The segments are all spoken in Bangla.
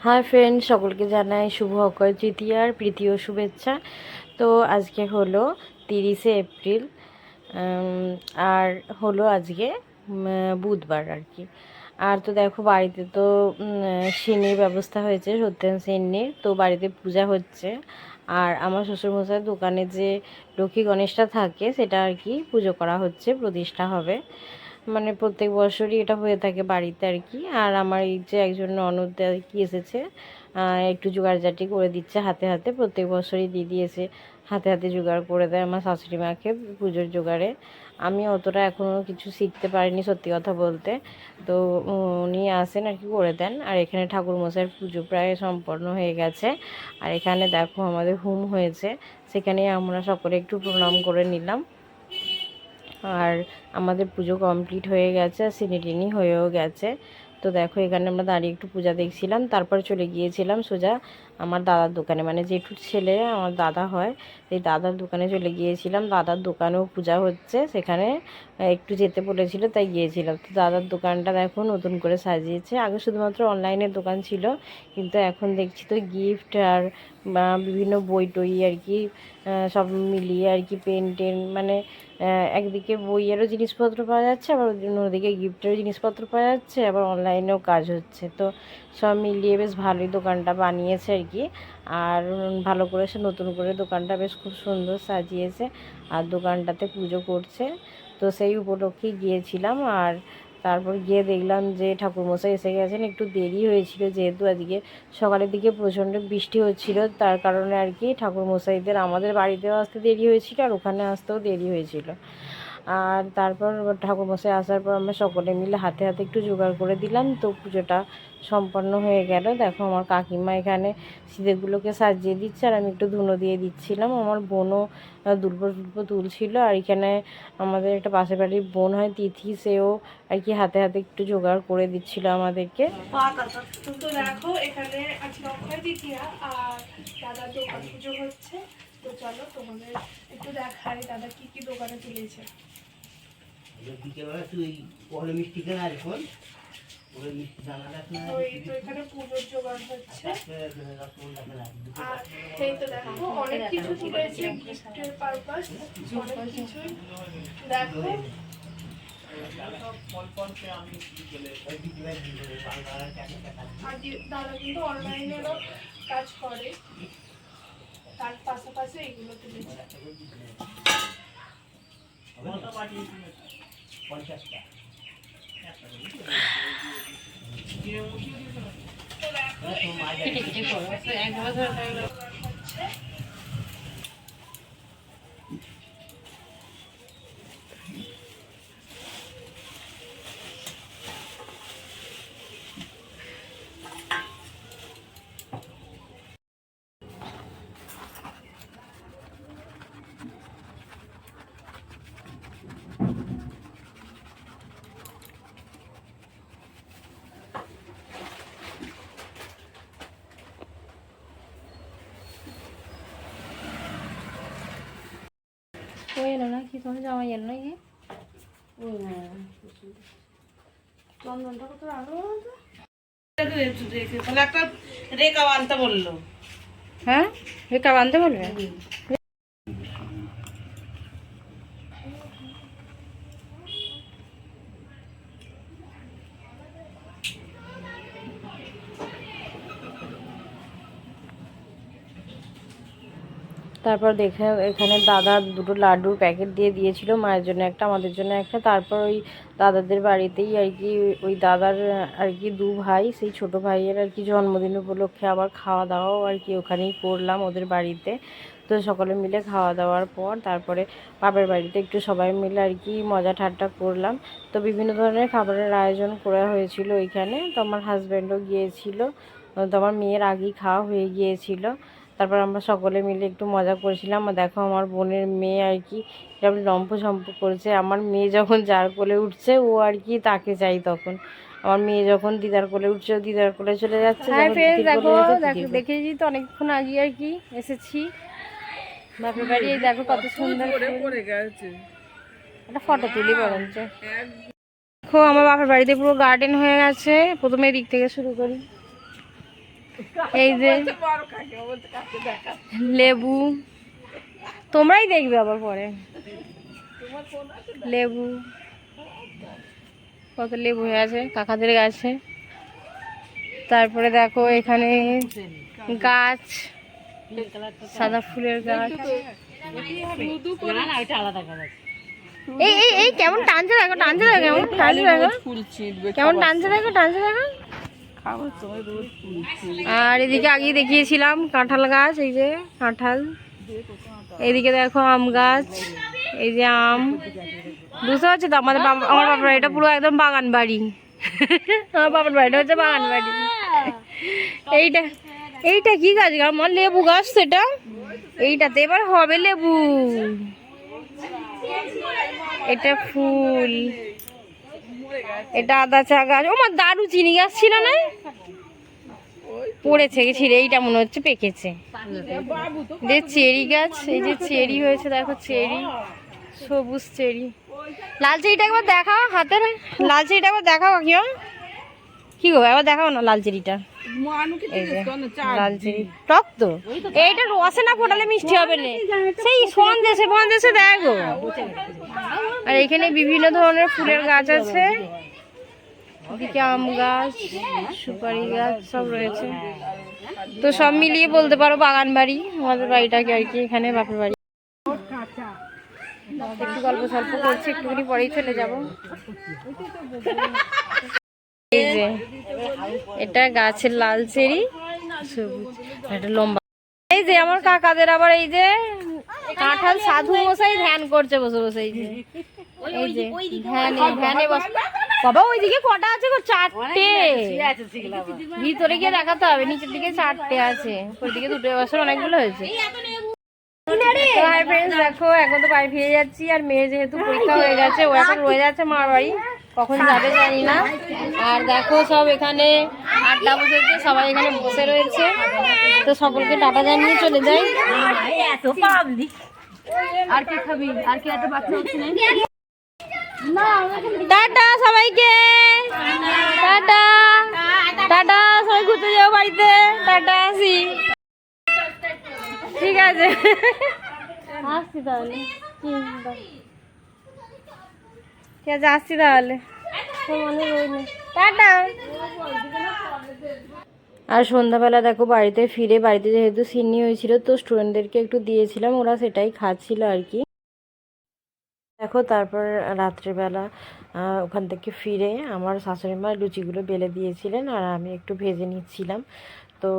হাই ফ্রেন্ড সকলকে জানাই শুভ অক্ষয় তৃতীয়ার প্রীতি ও শুভেচ্ছা। তো আজকে হলো তিরিশে এপ্রিল আর হলো আজকে বুধবার আর কি। আর তো দেখো বাড়িতে তো উম, সিন্নির ব্যবস্থা হয়েছে সত্যেন সিন্নির তো বাড়িতে পূজা হচ্ছে। আর আমার শ্বশুরমশাই দোকানে যে লক্ষ্মী গণেশটা থাকে সেটা আর কি পুজো করা হচ্ছে প্রতিষ্ঠা হবে। মানে প্রত্যেক বছরই এটা হয়ে থাকে বাড়িতে আর কি। আর আমার এই যে একজন ননদ আর কি এসেছে একটু জোগাড়জাটি করে দিচ্ছে হাতে হাতে। প্রত্যেক বছরই দিদি এসে হাতে হাতে জোগাড় করে দেয় আমার শাশুড়ি মাকে পুজোর জোগাড়ে। আমি অতটা এখনও কিছু শিখতে পারিনি সত্যি কথা বলতে। তো উনি আসেন আর কি করে দেন। আর এখানে ঠাকুর মশাইয়ের পুজো প্রায় সম্পন্ন হয়ে গেছে। আর এখানে দেখো আমাদের হুম হয়েছে। সেখানে আমরা সকলে একটু প্রণাম করে নিলাম। আর আমাদের পুজো কমপ্লিট হয়ে গেছে, আর সিনিটিনি হয়েও গেছে। তো দেখো, এখানে আমরা দাঁড়িয়ে একটু পূজা দেখছিলাম, তারপর চলে গিয়েছিলাম সোজা আমার দাদার দোকানে। মানে জেঠুর ছেলে, আমার দাদা হয় সেই দাদার দোকানে চলে গিয়েছিলাম। দাদার দোকানেও পূজা হচ্ছে, সেখানে একটু যেতে বলেছিল, তাই গিয়েছিলাম। তো দাদার দোকানটা দেখো নতুন করে সাজিয়েছে। আগে শুধুমাত্র অনলাইনের দোকান ছিল, কিন্তু এখন দেখছি তো গিফট আর বিভিন্ন বই টই আর কি সব মিলিয়ে আর কি পেন মানে একদিকে বইয়েরও জিনিসপত্র পাওয়া যাচ্ছে, আবার অন্যদিকে গিফটেরও জিনিসপত্র পাওয়া যাচ্ছে, আবার অনলাইনেও কাজ হচ্ছে। তো সব মিলিয়ে বেশ ভালোই দোকানটা বানিয়েছে আর কি আর ভালো করে সে নতুন করে দোকানটা বেশ খুব সুন্দর সাজিয়েছে আর দোকানটাতে পুজো করছে। তো সেই উপলক্ষেই গিয়েছিলাম আর তারপর গিয়ে দেখলাম যে ঠাকুরমশাই এসে গেছেন। একটু দেরি হয়েছিল যেহেতু আজকে সকালের দিকে প্রচণ্ড বৃষ্টি হচ্ছিল, তার কারণে আর কি ঠাকুরমশাইদের আমাদের বাড়িতেও আসতে দেরি হয়েছিল আর ওখানে আসতেও দেরি হয়েছিল। আর তারপর ঠাকুরমশাই আসার পর আমরা সকলে মিলে হাতে হাতে একটু জোগাড় করে দিলাম। তো পুজোটা সম্পন্ন হয়ে গেল। দেখো আমার কাকিমা এখানে সিঁদুরগুলোকে সাজিয়ে দিচ্ছে আর আমি একটু ধুনো দিয়ে দিচ্ছিলাম। আমার বোনও আহ, দুর্ব দুর্ব তুলছিল আর এখানে আমাদের একটা পাশের বাড়ির বোন হয় তিথি সেও আর কি হাতে হাতে একটু জোগাড় করে দিচ্ছিল আমাদেরকে। দেখো এখানে আর দোকান পুজো হচ্ছে। তো চলো তোমাদের একটু দেখাই দাদা কি কি দোকানে তুলেছে বিকেলবেলা তুই মিষ্টি কেনা এখন অনেক কিছু তুলেছে গিফটের পারপাস অনেক কিছুই দেখো দাদা কিন্তু অনলাইনেরও কাজ করে তার পাশাপাশি এগুলো তুলেছি। পঞ্চাশটা। ওই এলো না কি তোমার জামাই এলো চন্দনটা কত তাহলে একটা রেখা আনতে বলল। হ্যাঁ? রেখা আনতে বলবে? তারপর দেখে এখানে দাদা দুটো লাড্ডুর প্যাকেট দিয়ে দিয়েছিল, মায়ের জন্য একটা, আমাদের জন্য একটা। তারপর ওই দাদাদের বাড়িতেই আর কি ওই দাদার আর কি দু ভাই, সেই ছোট ভাইয়ের আর কি জন্মদিন উপলক্ষে আবার খাওয়া দাওয়াও আর কি ওখানেই করলাম ওদের বাড়িতে। তো সকলে মিলে খাওয়া দাওয়ার পর তারপরে বাপের বাড়িতে একটু সবাই মিলে আর কি মজা ঠাট্টা করলাম। তো বিভিন্ন ধরনের খাবারের আয়োজন করা হয়েছিল ওইখানে। তো আমার হাজব্যান্ডও গিয়েছিল, তো আমার মেয়ের আগেই খাওয়া হয়ে গিয়েছিল। তারপর আমরা সকলে মিলে একটু মজা করেছিলাম। আর দেখো আমার বোনের মেয়ে আর কি এরকম লম্প সম্প করেছে। আমার মেয়ে যখন যার কোলে উঠছে ও আর কি তাকে চাই তখন। আমার মেয়ে যখন দিদার কোলে উঠছে ও দিদার কোলে চলে যাচ্ছে। দেখো। দেখেছি তো অনেকক্ষণ আগে আর কি এসেছি। বাপের বাড়ি দেখো কত সুন্দর। একটা ফটো তুলি বরঞ্চ। দেখো আমার বাপের বাড়িতে পুরো গার্ডেন হয়ে গেছে। প্রথমে দিক থেকে শুরু করি। এই যে লেবু। তোমরাই দেখবে আবার পরে। লেবু। কত লেবু হয়ে আছে, কাকাদের গাছে। তারপরে দেখো এখানে গাছ, সাদা ফুলের গাছ। এই এই এই, কেমন টানছে দেখো টানছে দেখো, কেমন টানছে দেখো। কেমন টানছে দেখো টানছে দেখো। আর এদিকে আগে দেখিয়েছিলাম কাঁঠাল গাছ, এই যে কাঁঠাল। এদিকে দেখো আম গাছ, এই যে আম। বুঝতে পারছ তো? আমাদের আমার বাবার বাড়িটা পুরো একদম বাগান বাড়ি। আমার বাবার বাড়িটা হচ্ছে বাগান বাড়ি। এইটা এইটা কি গাছ আমার লেবু গাছ সেটা। এইটাতে এবার হবে লেবু। এটা ফুল। এটা আদা চা গাছ। ও দারু চিনি গাছ ছিল না? পড়েছে ছিঁড়ে এইটা মনে হচ্ছে পেকেছে। যে চেরি গাছ, এই যে চেরি হয়েছে, দেখো চেরি, সবুজ চেরি। লাল চেরিটা একবার দেখাও হাতের। লাল চেরিটা একবার দেখাও কাকিমা কি গো, একবার দেখাও না লাল চেরিটা? টক তো। এইটা রসে না ফোটালে মিষ্টি হবে না। সেই সন্দেশে ফন্দেশে দেখো আর এখানে বিভিন্ন ধরনের ফুলের গাছ আছে। এদিকে আম গাছ সুপারি গাছ সব রয়েছে। তো সব মিলিয়ে বলতে পারো বাগান বাড়ি। আমাদের বাড়িটাকে আর কি এখানে বাপের বাড়ি। একটু গল্প সল্প করছি একটুখানি পরেই চলে যাব। এই যে এটা গাছের লাল চেরি এটা লম্বা। এই যে আমার কাকাদের আবার এই যে কাঁঠাল সাধু মশাই ধ্যান করছে বসে বসে এই যে। এই যে ধ্যানে ধ্যানে বস বাবা ওইদিকে কটা আছে গো? চারটে। ভিতরে গিয়ে দেখাতে হবে নিচের দিকে চারটে আছে। ওইদিকে দুটো বছর অনেকগুলো হয়েছে। দেখো এখন তো বাড়ি ফিরে যাচ্ছি আর মেয়ে যেহেতু পরীক্ষা হয়ে গেছে ও এখন রয়ে যাচ্ছে মার বাড়ি। কখন যাবে জানি না। আর দেখো সব এখানে আড্ডা বসেছে, সবাই এখানে বসে রয়েছে। তো সকলকে টাটা জানিয়ে চলে যাই। এত পাবলিক আর কি খাবি? আর কি এত বাচ্চা হচ্ছে টাটা সবাইকে। টাটা। টাটা, সবাই ঘুরতে যাও বাড়িতে। টাটা, আসি। ঠিক আছে। আসছি তাহলে। আসছি তাহলে। মনে আর সন্ধ্যাবেলা দেখো, বাড়িতে ফিরে, বাড়িতে যেহেতু সিন্নি হয়েছিল, তো স্টুডেন্টদেরকে একটু দিয়েছিলাম, ওরা সেটাই খাচ্ছিল আর কি। দেখো, তারপর রাত্রেবেলা ওখান থেকে ফিরে আমার শাশুড়ি মা লুচিগুলো বেলে দিয়েছিলেন, আর আমি একটু ভেজে নিচ্ছিলাম। তো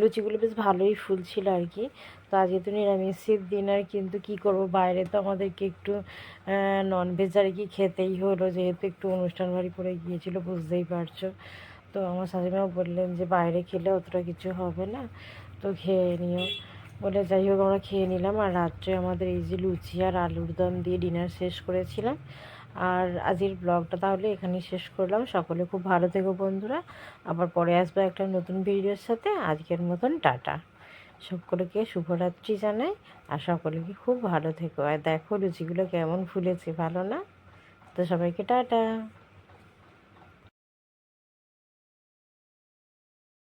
লুচিগুলো বেশ ভালোই ফুলছিল আর কি। তো আজকে তো নিরামিষের দিন আর কিন্তু কি করব? বাইরে তো আমাদেরকে একটু ননভেজ আর কি খেতেই হলো। যেহেতু একটু অনুষ্ঠান বাড়ি করে গিয়েছিল, বুঝতেই পারছ। তো আমার শাশুড়িমা বললেন যে, বাইরে খেলে অতটা কিছু হবে না, তো খেয়ে নিও। বলে যাই হোক, আমরা খেয়ে নিলাম। আর রাত্রে আমাদের এই যে লুচি আর আলুর দম দিয়ে ডিনার শেষ করেছিলাম। আর আজকের ব্লগটা তাহলে এখানেই শেষ করলাম। সকলে খুব ভালো থেকো বন্ধুরা। আবার পরে আসব একটা নতুন ভিডিওর সাথে। আজকের মতন টাটা। সকলকে শুভরাত্রি জানাই আর সকলকে খুব ভালো থেকো। আর দেখো লুচিগুলো কেমন ফুলেছে, ভালো না? তো সবাইকে টাটা।